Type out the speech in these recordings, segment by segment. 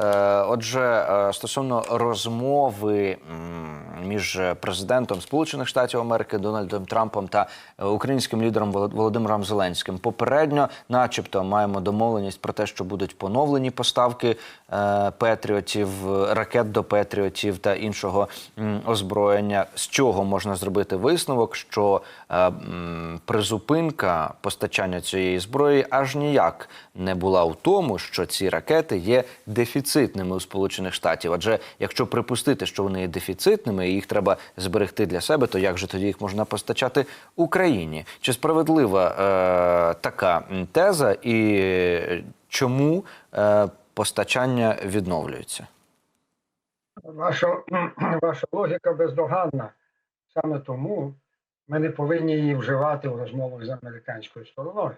uh, Отже, е, стосовно розмови між президентом Сполучених Штатів Америки Дональдом Трампом та е, українським лідером Воло- Володимиром Зеленським, попередньо, начебто, маємо домовленість про те, що будуть поновлені поставки е, петріотів, ракет до петріотів та іншого озброєння. З чого можна зробити висновок, що призупинка постачання цієї зброї аж ніяк не була у тому, що ці ракети є дефіцитними у Сполучених Штатів. Адже якщо припустити, що вони є дефіцитними, і їх треба зберегти для себе, то як же тоді їх можна постачати Україні? Чи справедлива е, така теза, і чому е, постачання відновлюється? Ваша, ваша логіка бездоганна. Саме тому ми не повинні її вживати в розмовах з американською стороною.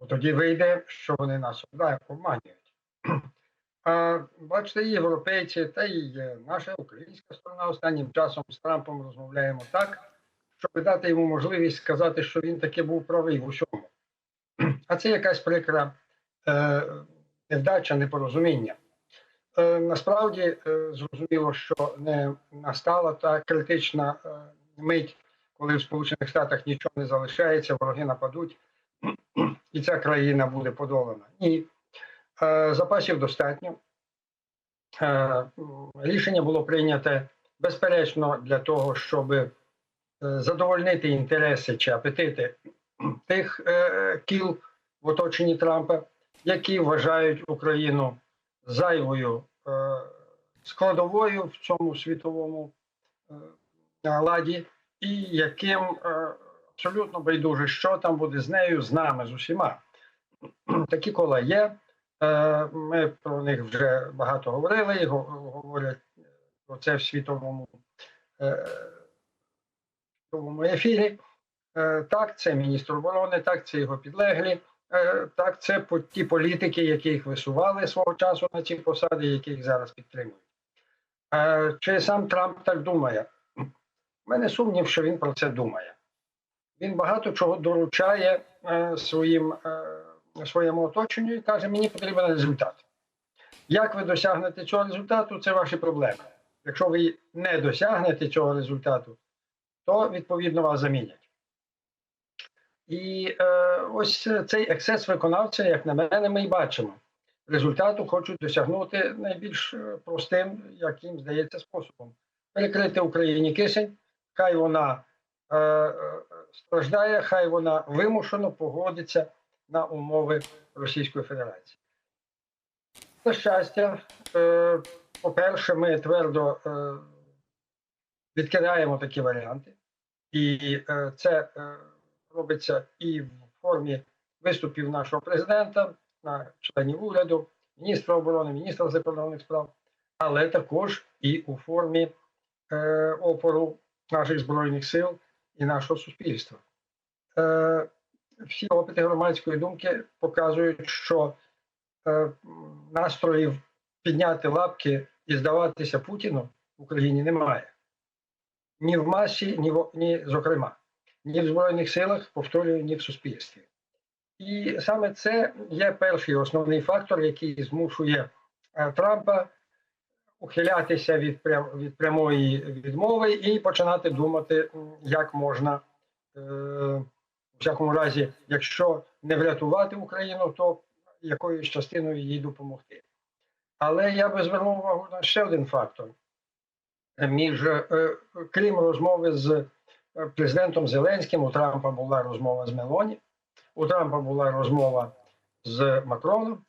Бо тоді вийде, що вони нас обманюють. Бачите, і європейці, та й наша українська сторона останнім часом з Трампом розмовляємо так, щоб дати йому можливість сказати, що він таки був правий в усьому. А це якась прикра е, невдача, непорозуміння. Е, насправді е, зрозуміло, що не настала та критична е, мить, коли в Сполучених Штатах нічого не залишається, вороги нападуть, і ця країна буде подолана. Ні. Е, Запасів достатньо. Е, Рішення було прийняте безперечно для того, щоб е, задовольнити інтереси чи апетити тих кіл в оточенні Трампа, які вважають Україну зайвою складовою в цьому світовому ладі, і яким абсолютно байдуже, що там буде з нею, з нами, з усіма. Такі кола є. Е, Ми про них вже багато говорили, і говорять про це в світовому, е, світовому ефірі. Е, Так, це міністр оборони, так, це його підлеглі. Е, Так, це ті політики, які їх висували свого часу на ці посади, які їх зараз підтримують. Е, Чи сам Трамп так думає? У мене сумнів, що він про це думає. Він багато чого доручає е, своїм, е, своєму оточенню і каже: мені потрібен результат. Як ви досягнете цього результату, це ваші проблеми. Якщо ви не досягнете цього результату, то відповідно вас замінять. І е, ось цей ексцес виконавця, як на мене, ми й бачимо. Результату хочуть досягнути найбільш е, простим, як їм здається, способом. Перекрити Україні кисень, хай вона е, е, страждає, хай вона вимушено погодиться на умови Російської Федерації. На щастя, е, по-перше, ми твердо е, відкидаємо такі варіанти, і е, це робиться і в формі виступів нашого президента, на членів уряду, міністра оборони, міністра закордонних справ, але також і у формі опору наших збройних сил і нашого суспільства. Всі опити громадської думки показують, що е, настроїв підняти лапки і здаватися Путіну в Україні немає. Ні в масі, ні, в, ні зокрема, ні в Збройних силах, повторюю, ні в суспільстві. І саме це є перший основний фактор, який змушує е, Трампа ухилятися від, прям, від прямої відмови і починати думати, як можна, е, всякому разі, якщо не врятувати Україну, то якоюсь частиною їй допомогти. Але я би звернув увагу на ще один фактор. Між, е, крім розмови з е, президентом Зеленським, у Трампа була розмова з Мелоні, у Трампа була розмова з Макроном,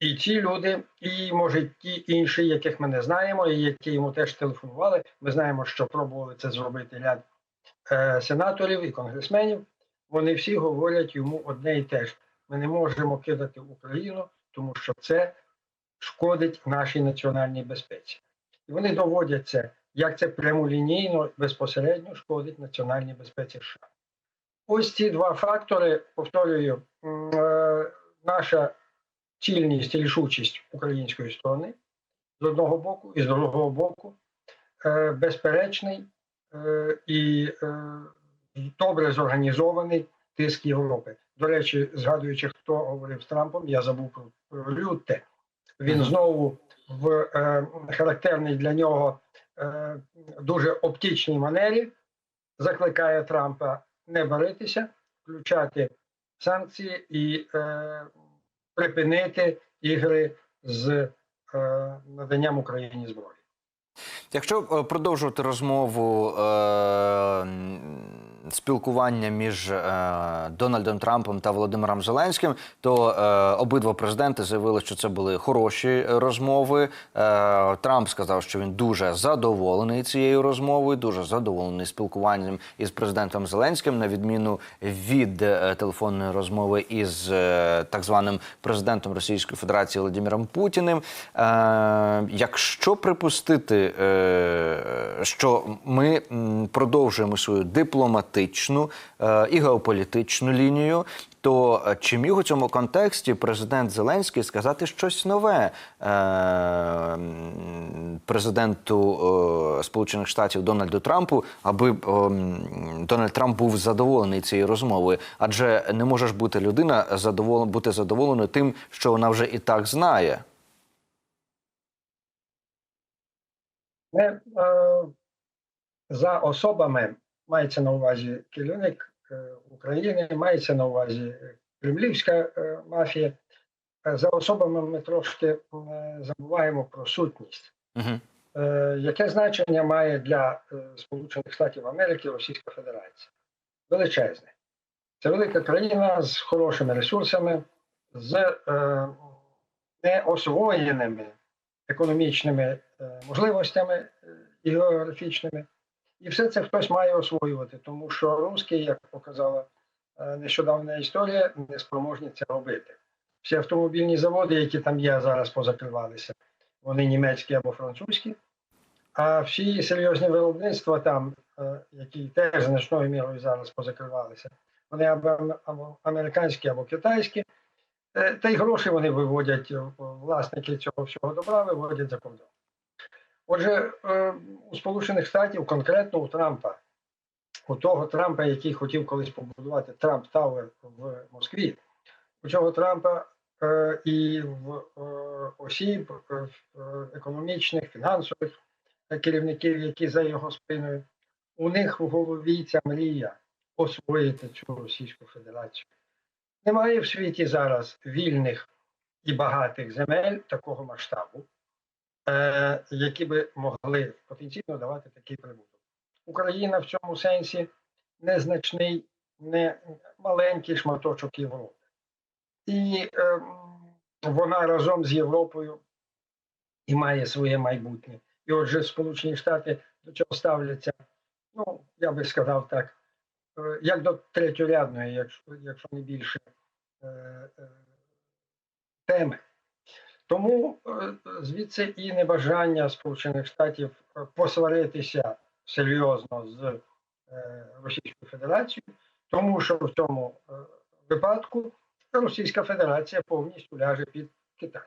і ці люди, і може ті інші, яких ми не знаємо, і які йому теж телефонували. Ми знаємо, що пробували це зробити ряд е, сенаторів і конгресменів. Вони всі говорять йому одне і те ж: ми не можемо кидати Україну, тому що це шкодить нашій національній безпеці. І вони доводять це, як це прямолінійно безпосередньо шкодить національній безпеці США. Ось ці два фактори, повторюю, е, наша цільність і рішучість української сторони з одного боку, і з другого боку, е, безперечний е, і добре зорганізований тиск Європи. До речі, згадуючи, хто говорив з Трампом, я забув про, Рютте. Він знову в е, характерній для нього е, дуже оптичній манері закликає Трампа не баритися, включати санкції і е, припинити ігри з е, наданням Україні зброї. Якщо е, продовжувати розмову е, спілкування між е, Дональдом Трампом та Володимиром Зеленським, то е, обидва президенти заявили, що це були хороші розмови. Е, Трамп сказав, що він дуже задоволений цією розмовою, дуже задоволений спілкуванням із президентом Зеленським, на відміну від телефонної розмови із так званим президентом Російської Федерації Володимиром Путіним. Якщо припустити, що ми продовжуємо свою дипломатичну е, і геополітичну лінію, то е, чи міг у цьому контексті президент Зеленський сказати щось нове е, президенту Сполучених Штатів Дональду Трампу, аби Дональд Трамп був задоволений цією розмовою? Адже не може ж бути людина бути задоволеною тим, що вона вже і так знає. За особами мається на увазі керівник е, України, мається на увазі кремлівська е, мафія. Е, За особами ми трошки забуваємо про сутність. Угу. Яке значення має для Сполучених Штатів Америки Російська Федерація? Величезне. Це велика країна з хорошими ресурсами, з е, неосвоєними економічними можливостями і географічними. І все це хтось має освоювати, тому що русський, як показала е, нещодавня історія, не спроможні це робити. Всі автомобільні заводи, які там є, зараз позакривалися, вони німецькі або французькі. А всі серйозні виробництва там, е, які теж значною мірою зараз позакривалися, вони або, або американські, або китайські. Е, Та й гроші вони виводять, власники цього всього добра виводять за кордон. Отже, е, у Сполучених Штатів, конкретно у Трампа, у того Трампа, який хотів колись побудувати Трамп Тауер в Москві, у цього Трампа е, і в е, осіб економічних, фінансових керівників, які за його спиною, у них в голові ця мрія освоїти цю Російську Федерацію. Немає в світі зараз вільних і багатих земель такого масштабу, е, які би могли потенційно давати такий прибуток. Україна в цьому сенсі незначний, не маленький шматочок Європи. І е, вона разом з Європою і має своє майбутнє. І отже, Сполучені Штати до цього ставляться, ну, я би сказав так, е, як до третьорядної, якщо, якщо не більше, е, е, теми. Тому е, звідси і небажання Сполучених Штатів е, посваритися серйозно з е, Російською Федерацією, тому що в цьому випадку Російська Федерація повністю ляже під Китай.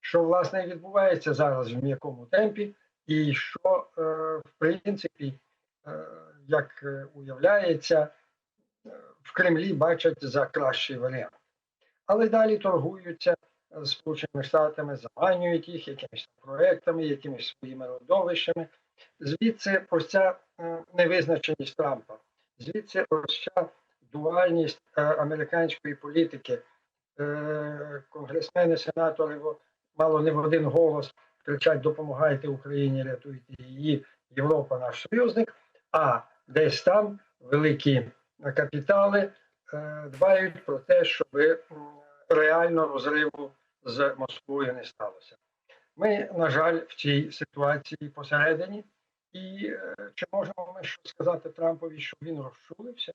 Що власне відбувається зараз в м'якому темпі, і що в принципі, як уявляється, в Кремлі бачать за кращий варіант. Але далі торгуються Сполученими Штатами, заманюють їх якимись проектами, якимись своїми родовищами. Звідси ось ця е, невизначеність Трампа, звідси ось ця дуальність е, американської політики. Е, Конгресмени, сенатори мало не в один голос кричать: допомагайте Україні, рятуйте її, Європа наш союзник. А десь там великі капітали дбають про те, щоб реально розриву з Москвою не сталося. Ми, на жаль, в цій ситуації посередині. І е, чи можемо ми що сказати Трампові, що він розчулився?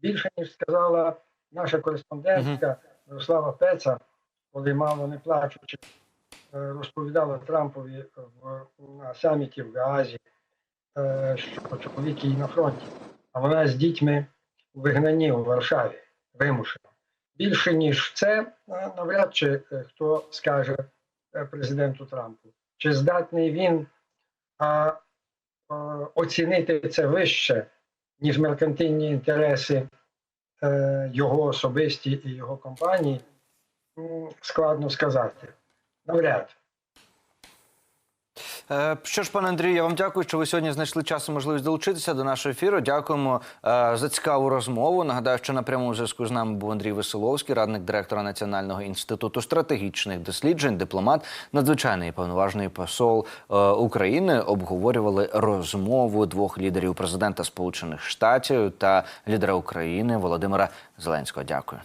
Більше ніж сказала наша кореспондентка Мирослава Пеца, коли мало не плачучи, е, розповідала Трампові в, на саміті в Гаазі, е, що чоловік її на фронті, а вона з дітьми у вигнанні у Варшаві вимушено. Більше ніж це, е, навряд чи е, хто скаже е, президенту Трампу, чи здатний він а, а оцінити це вище, ніж меркантильні інтереси е, його особисті і його компанії, складно сказати. Навряд. Е, Що ж, пане Андрію, я вам дякую, що ви сьогодні знайшли час і можливість долучитися до нашого ефіру. Дякуємо е, за цікаву розмову. Нагадаю, що на прямому зв'язку з нами був Андрій Веселовський, радник директора Національного інституту стратегічних досліджень, дипломат, надзвичайний і повноважний посол е, України. Обговорювали розмову двох лідерів президента Сполучених Штатів та лідера України Володимира Зеленського. Дякую.